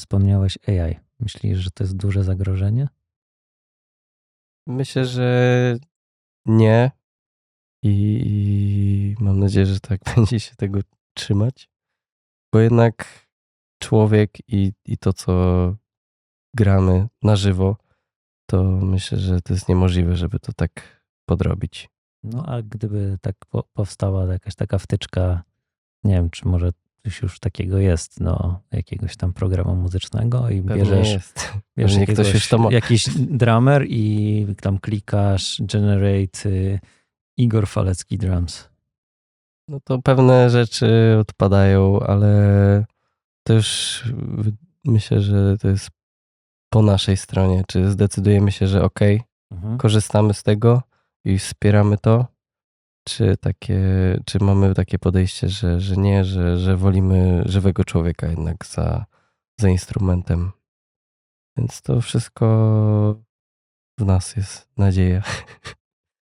Wspomniałeś AI. Myślisz, że to jest duże zagrożenie? Myślę, że nie. I, I mam nadzieję, że tak będzie się tego trzymać. Bo jednak człowiek i, i to, co gramy na żywo, to myślę, że to jest niemożliwe, żeby to tak podrobić. No a gdyby tak po, powstała jakaś taka wtyczka, nie wiem, czy może coś już takiego jest, no, jakiegoś tam programu muzycznego i Pewnie bierzesz, jest. bierzesz jakiegoś, już to ma. jakiś drummer i tam klikasz generate y, Igor Falecki drums. No to pewne rzeczy odpadają, ale to już w- myślę, że to jest po naszej stronie. Czy zdecydujemy się, że ok, Mhm. korzystamy z tego i wspieramy to, czy, takie, czy mamy takie podejście, że, że nie, że, że wolimy żywego człowieka jednak za, za instrumentem. Więc to wszystko w nas jest nadzieja.